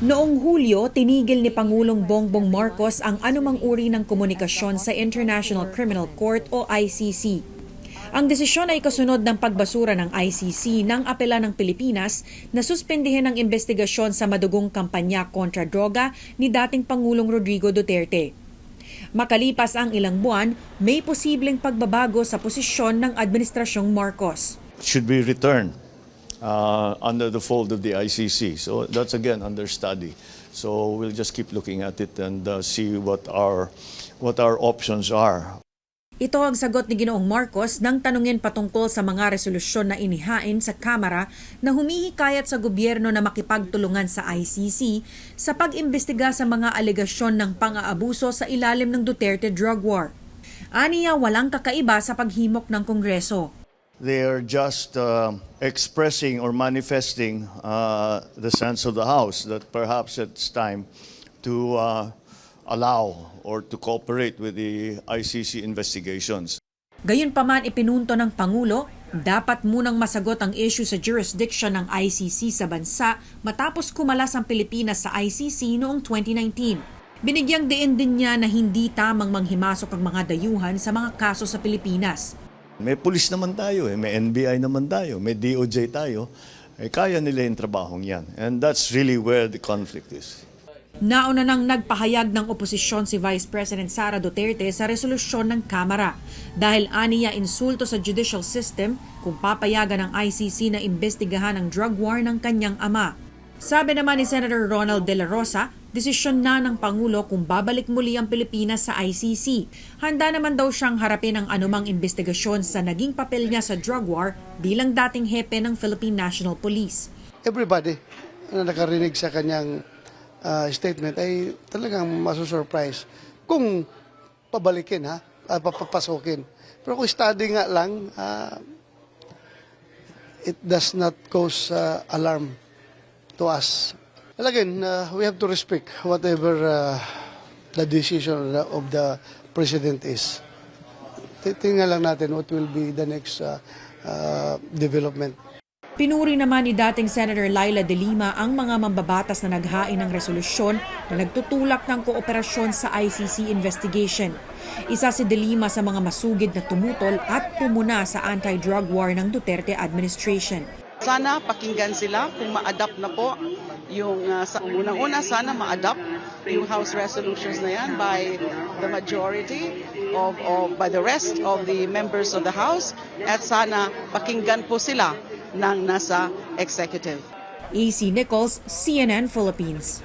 Noong Hulyo, tinigil ni Pangulong Bongbong Marcos ang anumang uri ng komunikasyon sa International Criminal Court o ICC. Ang desisyon ay kasunod ng pagbasura ng ICC ng apela ng Pilipinas na suspendihin ang investigasyon sa madugong kampanya kontra droga ni dating Pangulong Rodrigo Duterte. Makalipas ang ilang buwan, may posibleng pagbabago sa posisyon ng Administrasyong Marcos. should be returned uh, under the fold of the ICC. So that's again under study. So we'll just keep looking at it and uh, see what our what our options are. Ito ang sagot ni Ginoong Marcos nang tanungin patungkol sa mga resolusyon na inihain sa Kamara na humihikayat sa gobyerno na makipagtulungan sa ICC sa pag-imbestiga sa mga alegasyon ng pang-aabuso sa ilalim ng Duterte drug war. Aniya walang kakaiba sa paghimok ng Kongreso. They are just uh, expressing or manifesting uh, the sense of the House that perhaps it's time to uh, allow or to cooperate with the ICC investigations. Gayunpaman ipinunto ng Pangulo, dapat munang masagot ang issue sa jurisdiction ng ICC sa bansa matapos kumalas ang Pilipinas sa ICC noong 2019. Binigyang diin din niya na hindi tamang manghimasok ang mga dayuhan sa mga kaso sa Pilipinas. May pulis naman tayo, eh. may NBI naman tayo, may DOJ tayo. Eh, kaya nila yung trabahong yan. And that's really where the conflict is. Nauna nang nagpahayag ng oposisyon si Vice President Sara Duterte sa resolusyon ng Kamara dahil aniya insulto sa judicial system kung papayagan ng ICC na imbestigahan ang drug war ng kanyang ama. Sabi naman ni Senator Ronald De La Rosa, desisyon na ng Pangulo kung babalik muli ang Pilipinas sa ICC. Handa naman daw siyang harapin ang anumang investigasyon sa naging papel niya sa drug war bilang dating hepe ng Philippine National Police. everybody na nakarinig sa kanyang ah, statement ay talagang masusurprise kung pabalikin ha, uh, papapasukin. Pero kung study nga lang, ah, it does not cause ah, alarm to us. And again, uh, we have to respect whatever uh, the decision of the president is. Tingnan lang natin what will be the next uh, uh, development. Pinuri naman ni dating Senator Laila De Lima ang mga mambabatas na naghain ng resolusyon na nagtutulak ng kooperasyon sa ICC investigation. Isa si De Lima sa mga masugid na tumutol at pumuna sa anti-drug war ng Duterte administration. Sana pakinggan sila kung ma-adapt na po yung uh, sa unang-una sana ma-adapt yung House resolutions na yan by the majority of, of by the rest of the members of the House at sana pakinggan po sila ng nasa executive. AC Nichols, CNN Philippines.